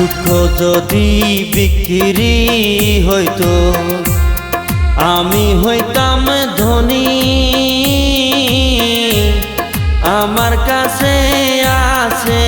দুঃখ যদি বিক্রি হইতো আমি হইতাম ধনী। আমার কাছে আছে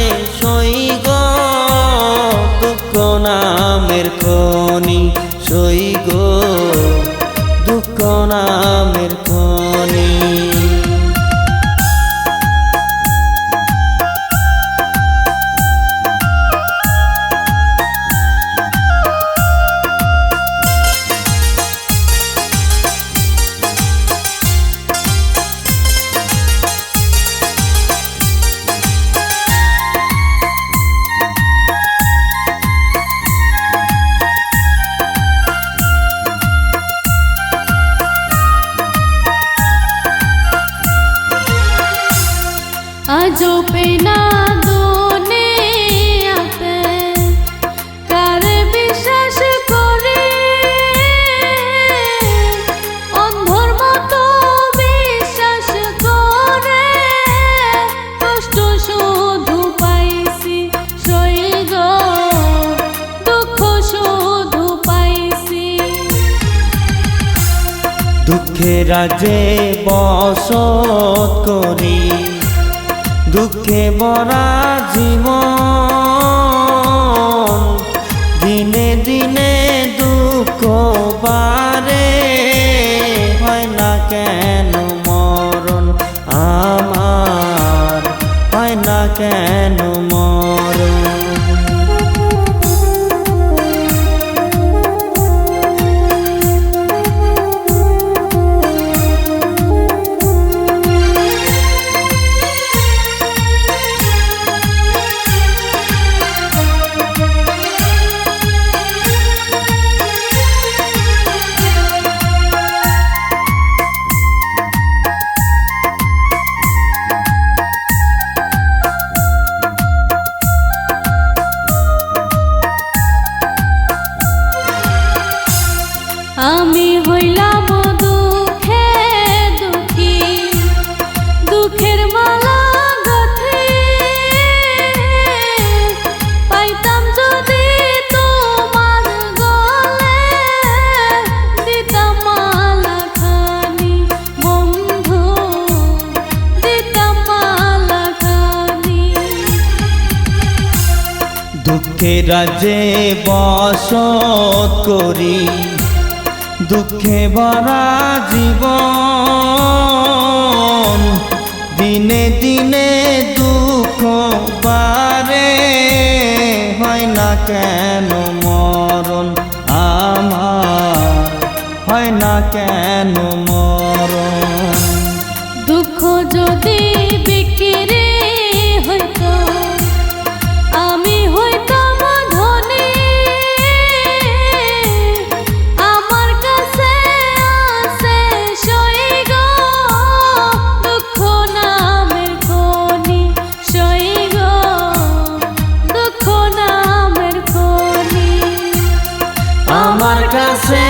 দুঃখ রাজে বসত করি। দুঃখে বরা জীবন, দিনে দিনে দুঃখ বারে হয় না কেন মরণ আমার? হয় না কেন দুঃখে রাজে বসত করি। দুঃখে ভরা জীবন, দিনে দিনে দুঃখ বারে। হয় না কেন মরণ আমার? হয় না কেন মরণ? দুঃখ যদি বিক্রি আমার কাছে